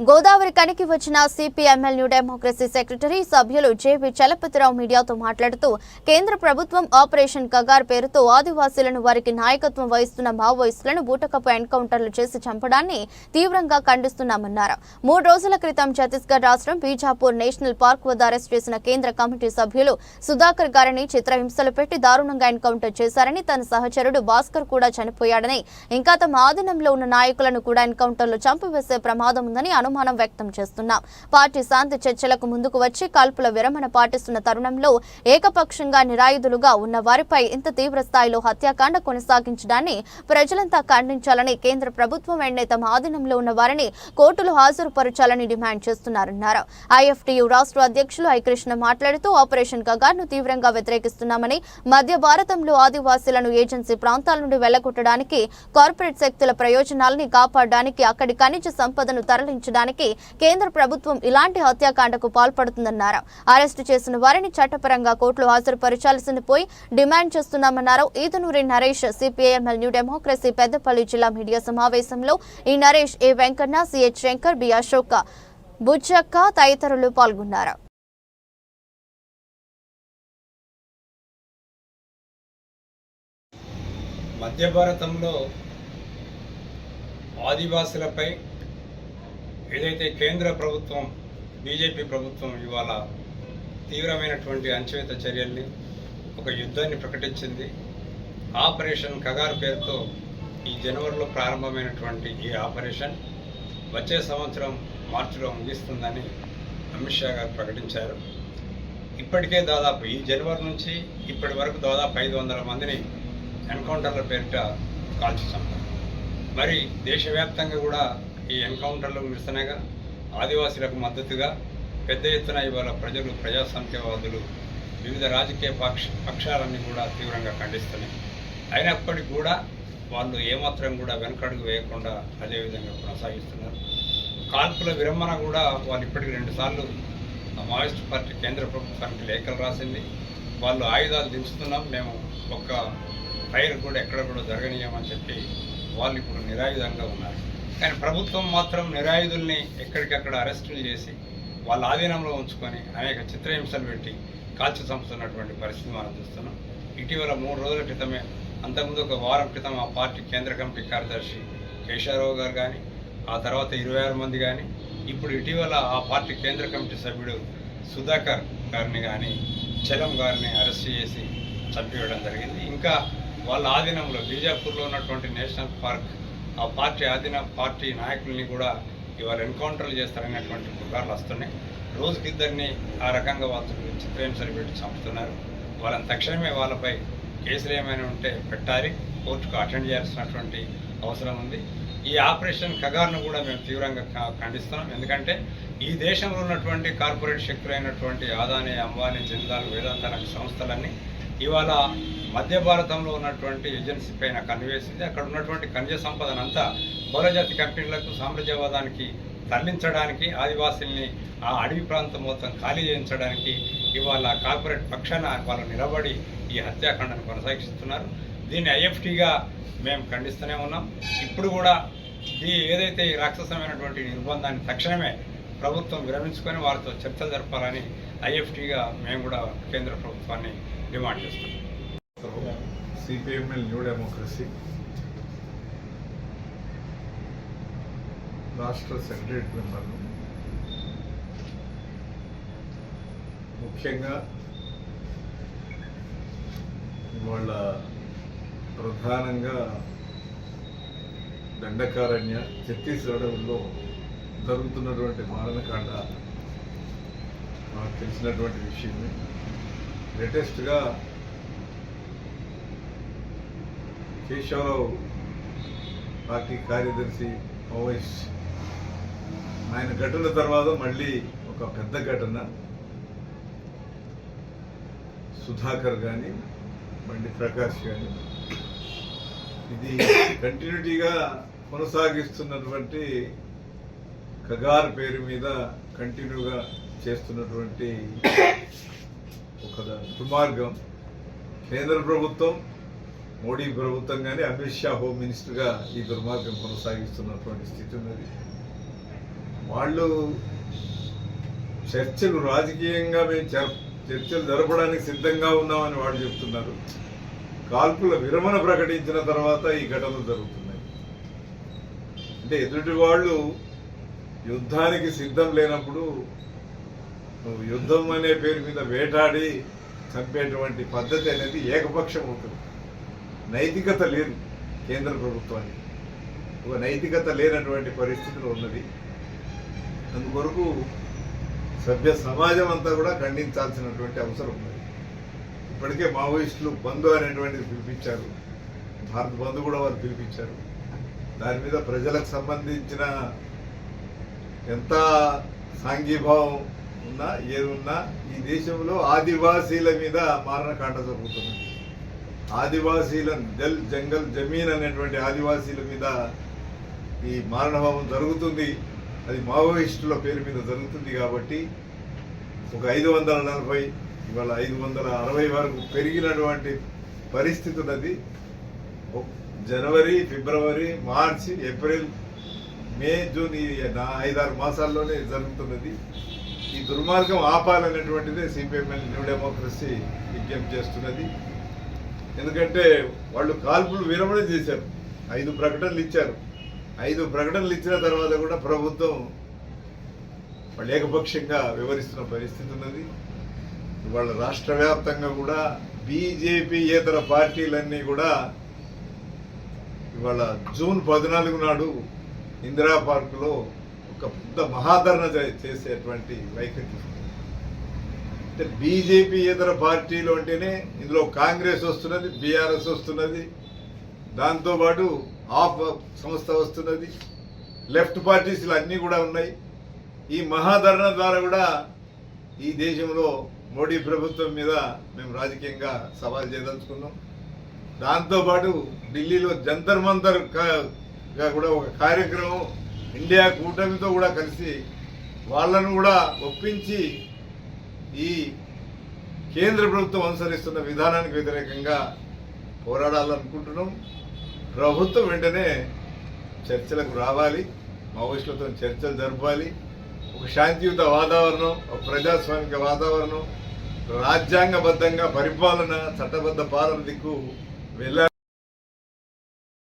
గోదావరి కనికి వచ్చిన CPML new democracy secretary సభ్యులు జేబీ చలపతిరావు మీడియాతో మాట్లాడుతూ కేంద్ర ప్రభుత్వం ఆపరేషన్ కగార్ పేరుతో ఆదివాసీలను వారికి నాయకత్వం వహిస్తున్న మావోయిస్టులను బూటకపు ఎన్కౌంటర్లు చేసి చంపడాన్ని తీవ్రంగా ఖండిస్తున్నామన్నారు. మూడు రోజుల క్రితం ఛత్తీస్గఢ్ రాష్ట్రం బీజాపూర్ నేషనల్ పార్క్ వద్ద అరెస్ట్ చేసిన కేంద్ర కమిటీ సభ్యులు సుధాకర్ గారిని చిత్రహింసలు పెట్టి దారుణంగా ఎన్కౌంటర్ చేశారని తన సహచరుడు భాస్కర్ కూడా చనిపోయాడని ఇంకా తమ ఆధీనంలో ఉన్న నాయకులను కూడా ఎన్కౌంటర్లు చంపివేసే ప్రమాదం ఉందని అనుమానం వ్యక్తం చేస్తున్నాం. పార్టీ శాంతి చర్చలకు ముందుకు వచ్చి కాల్పుల విరమణ పాటిస్తున్న తరుణంలో ఏకపక్షంగా నిరాయుధులుగా ఉన్న వారిపై ఇంత తీవ్ర స్థాయిలో హత్యాకాండ కొనసాగించడాన్ని ప్రజలంతా ఖండించాలని కేంద్ర ప్రభుత్వం వెంటనే తమ ఆధీనంలో ఉన్న వారిని కోర్టులు హాజరుపరచాలని డిమాండ్ చేస్తున్నారన్నారు. ఐఎఫ్టీయు రాష్ట్ర అధ్యక్షులు హైకృష్ణ మాట్లాడుతూ ఆపరేషన్ కగార్ను తీవ్రంగా వ్యతిరేకిస్తున్నామని మధ్య భారతంలో ఆదివాసీలను ఏజెన్సీ ప్రాంతాల నుండి వెళ్ళగొట్టడానికి కార్పొరేట్ శక్తుల ప్రయోజనాలని కాపాడడానికి అక్కడి ఖనిజ సంపదను తరలించడానికి కేంద్ర ప్రభుత్వం ఇలాంటి హత్యాకాండకు పాల్పడుతుందన్నారు. అరెస్టు చేసిన వారిని చట్టపరంగా కోర్టులో హాజరుపరచాల్సింది పోయి demand చేస్తున్నామన్నారు. Ethanuri Naresh CPIML new democracy Peddapalli జిల్లా మీడియా సమావేశంలో ఈ Naresh A Venkanna CH Shankar B Ashok Bujjakka తదితరులు పాల్గొన్నారు. మధ్య భారతంలో ఆదివాసులపై ఏదైతే కేంద్ర ప్రభుత్వం బీజేపీ ప్రభుత్వం ఇవాళ తీవ్రమైనటువంటి అంచవేత చర్యల్ని ఒక యుద్ధాన్ని ప్రకటించింది ఆపరేషన్ కగార్ పేరుతో ఈ జనవరిలో ప్రారంభమైనటువంటి ఈ ఆపరేషన్ వచ్చే సంవత్సరం మార్చిలో ముగిస్తుందని అమిత్ షా గారు ప్రకటించారు. ఇప్పటికే దాదాపు ఈ జనవరి నుంచి ఇప్పటి వరకు దాదాపు ఐదు వందల మందిని ఎన్కౌంటర్ల పేరిట కాల్చి మరి దేశవ్యాప్తంగా కూడా ఈ ఎన్కౌంటర్లో నిరసనగా ఆదివాసీలకు మద్దతుగా పెద్ద ఎత్తున ఇవాళ ప్రజలు ప్రజాసంఖ్యవాదులు వివిధ రాజకీయ పక్ష పక్షాలన్నీ కూడా తీవ్రంగా ఖండిస్తున్నాయి. అయినప్పటికీ కూడా వాళ్ళు ఏమాత్రం కూడా వెనకడుగు వేయకుండా అదేవిధంగా కొనసాగిస్తున్నారు. కాల్పుల విరమణ కూడా వాళ్ళు ఇప్పటికి రెండుసార్లు మావోయిస్ట్ పార్టీ కేంద్ర ప్రభుత్వానికి లేఖలు రాసింది. వాళ్ళు ఆయుధాలు దించుతున్నాం మేము ఒక్క ఫైర్ కూడా ఎక్కడ కూడా జరగనీయమని చెప్పి వాళ్ళు ఇప్పుడు నిరాయుధంగా ఉన్నారు. కానీ ప్రభుత్వం మాత్రం నిరాయుధుల్ని ఎక్కడికక్కడ అరెస్టులు చేసి వాళ్ళ ఆధీనంలో ఉంచుకొని అనేక చిత్రహింసలు పెట్టి కాల్చి చంపుతున్నటువంటి పరిస్థితి మనం చూస్తున్నాం. ఇటీవల మూడు రోజుల క్రితమే అంతకుముందు ఒక వారం క్రితం ఆ పార్టీ కేంద్ర కమిటీ కార్యదర్శి కేశవరావు గారు కానీ ఆ తర్వాత ఇరవై ఆరు మంది కానీ ఇప్పుడు ఇటీవల ఆ పార్టీ కేంద్ర కమిటీ సభ్యుడు సుధాకర్ గారిని కానీ చలం గారిని అరెస్ట్ చేసి చంపివేయడం జరిగింది. ఇంకా వాళ్ళ ఆధీనంలో బీజాపూర్లో ఉన్నటువంటి నేషనల్ పార్క్ ఆ పార్టీ ఆధీన పార్టీ నాయకుల్ని కూడా ఇవాళ ఎన్కౌంటర్లు చేస్తారనేటువంటి పుకార్లు వస్తున్నాయి. రోజుకి ఇద్దరిని ఆ రకంగా వాళ్ళు చిత్రహింసలు పెట్టి చంపుతున్నారు వాళ్ళని తక్షణమే వాళ్ళపై కేసులు ఏమైనా ఉంటే పెట్టాలి. కోర్టుకు అటెండ్ చేయాల్సినటువంటి అవసరం ఉంది. ఈ ఆపరేషన్ కగార్ను కూడా మేము తీవ్రంగా ఖండిస్తున్నాం. ఎందుకంటే ఈ దేశంలో ఉన్నటువంటి కార్పొరేట్ శక్తులైనటువంటి ఆదాని అంబానీ జిందాల్ వేదాంత సంస్థలన్నీ ఇవాళ మధ్య భారతంలో ఉన్నటువంటి ఏజెన్సీ పైన కన్నువేసింది. అక్కడ ఉన్నటువంటి ఖనిజ సంపదనంతా బహుళజాతి కంపెనీలకు సామ్రాజ్యవాదానికి తరలించడానికి ఆదివాసుల్ని ఆ అడవి ప్రాంతం మొత్తం ఖాళీ చేయించడానికి ఇవాళ కార్పొరేట్ పక్షాన వాళ్ళు నిలబడి ఈ హత్యాకాండను కొనసాగిస్తున్నారు. దీన్ని ఐఎఫ్టీగా మేము ఖండిస్తూనే ఉన్నాం. ఇప్పుడు కూడా ఈ ఏదైతే ఈ రాక్షసమైనటువంటి నిర్బంధాన్ని తక్షణమే ప్రభుత్వం విరమించుకొని వారితో చర్చలు జరపాలని ఐఎఫ్టీగా మేము కూడా కేంద్ర ప్రభుత్వాన్ని డిమాండ్ చేస్తాం సిపిఎంఎల్ న్యూ డెమోక్రసీ. రాష్ట్ర సెక్రటరీ మెంబర్లు ముఖ్యంగా వాళ్ళ ప్రధానంగా దండకారణ్య ఛత్తీస్గఢ్లో జరుగుతున్నటువంటి మారణకాండ నాకు తెలిసినటువంటి విషయమే. లేటెస్ట్గా కేశవరావు పార్టీ కార్యదర్శి ఓవైస్ ఆయన ఘటన తర్వాత మళ్ళీ ఒక పెద్ద ఘటన. సుధాకర్ కానీ బండి ప్రకాష్ కానీ ఇది కంటిన్యూటీగా కొనసాగిస్తున్నటువంటి కగార్ పేరు మీద కంటిన్యూగా చేస్తున్నటువంటి ఒక దుర్మార్గం. కేంద్ర ప్రభుత్వం మోడీ ప్రభుత్వం కానీ అమిత్ షా హోమ్ మినిస్టర్గా ఈ దుర్మార్గం కొనసాగిస్తున్నటువంటి స్థితి ఉన్నది. వాళ్ళు చర్చలు రాజకీయంగా మేము చర్చలు జరపడానికి సిద్ధంగా ఉన్నామని వాళ్ళు చెప్తున్నారు. కాల్పుల విరమణ ప్రకటించిన తర్వాత ఈ ఘటనలు జరుగుతున్నాయి. అంటే ఎదుటి వాళ్ళు యుద్ధానికి సిద్ధం లేనప్పుడు నువ్వు యుద్ధం అనే పేరు మీద వేటాడి చంపేటువంటి పద్ధతి అనేది ఏకపక్షం అవుతుంది. నైతికత లేదు కేంద్ర ప్రభుత్వానికి. ఒక నైతికత లేనటువంటి పరిస్థితిలో ఉన్నది. అందుకొరకు సభ్య సమాజం అంతా కూడా ఖండించాల్సినటువంటి అవసరం ఉన్నది. ఇప్పటికే మావోయిస్టులు బంధు అనేటువంటిది పిలిపించారు. భారత్ బంధు కూడా వారు పిలిపించారు. దాని మీద ప్రజలకు సంబంధించిన ఎంత సాంఘీభావం ఉన్నా ఏదున్నా ఈ దేశంలో ఆదివాసీల మీద మారణకాండ జరుగుతుంది. ఆదివాసీల జల్ జంగల్ జమీన్ అనేటువంటి ఆదివాసీల మీద ఈ మారణభావం జరుగుతుంది. అది మావోయిస్టుల పేరు మీద జరుగుతుంది కాబట్టి ఒక ఐదు వందల నలభై ఇవాళ ఐదు వందల అరవై వరకు పెరిగినటువంటి పరిస్థితి ఉన్నది. జనవరి ఫిబ్రవరి మార్చి ఏప్రిల్ మే జూన్ ఈ ఐదారు మాసాల్లోనే జరుగుతున్నది. ఈ దుర్మార్గం ఆపాలనేటువంటిదే సిపిఎంఎల్ న్యూ డెమోక్రసీ విజ్ఞప్తి చేస్తున్నది. ఎందుకంటే వాళ్ళు కాల్పులు విరమణ చేశారు. ఐదు ప్రకటనలు ఇచ్చారు. ఐదు ప్రకటనలు ఇచ్చిన తర్వాత కూడా ప్రభుత్వం వాళ్ళు ఏకపక్షంగా వివరిస్తున్న పరిస్థితి ఉన్నది. ఇవాళ రాష్ట్ర వ్యాప్తంగా కూడా బీజేపీ ఇతర పార్టీలన్నీ కూడా ఇవాళ జూన్ పద్నాలుగు నాడు ఇందిరా పార్కులో ఒక పెద్ద మహాధరణ చేసేటువంటి వైఖరి. అంటే బీజేపీ ఇతర పార్టీలు అంటేనే ఇందులో కాంగ్రెస్ వస్తున్నది బీఆర్ఎస్ వస్తున్నది దాంతోపాటు ఆఫ్ సంస్థ వస్తున్నది లెఫ్ట్ పార్టీస్లు అన్నీ కూడా ఉన్నాయి. ఈ మహాధరణ ద్వారా కూడా ఈ దేశంలో మోడీ ప్రభుత్వం మీద మేము రాజకీయంగా సవాల్ చేయదలుచుకున్నాం. దాంతోపాటు ఢిల్లీలో జంతర్ మంతర్ కూడా ఒక కార్యక్రమం ఇండియా కూటమితో కూడా కలిసి వాళ్ళను కూడా ఒప్పించి ఈ కేంద్ర ప్రభుత్వం అనుసరిస్తున్న విధానానికి వ్యతిరేకంగా పోరాడాలనుకుంటున్నాం ప్రభుత్వం వెంటనే చర్చలకు రావాలి మావోయిస్టులతో చర్చలు జరపాలి. ఒక శాంతియుత వాతావరణం ఒక ప్రజాస్వామిక వాతావరణం రాజ్యాంగబద్ధంగా పరిపాలన చట్టబద్ధ పాలన దిక్కు వెళ్ళాలి.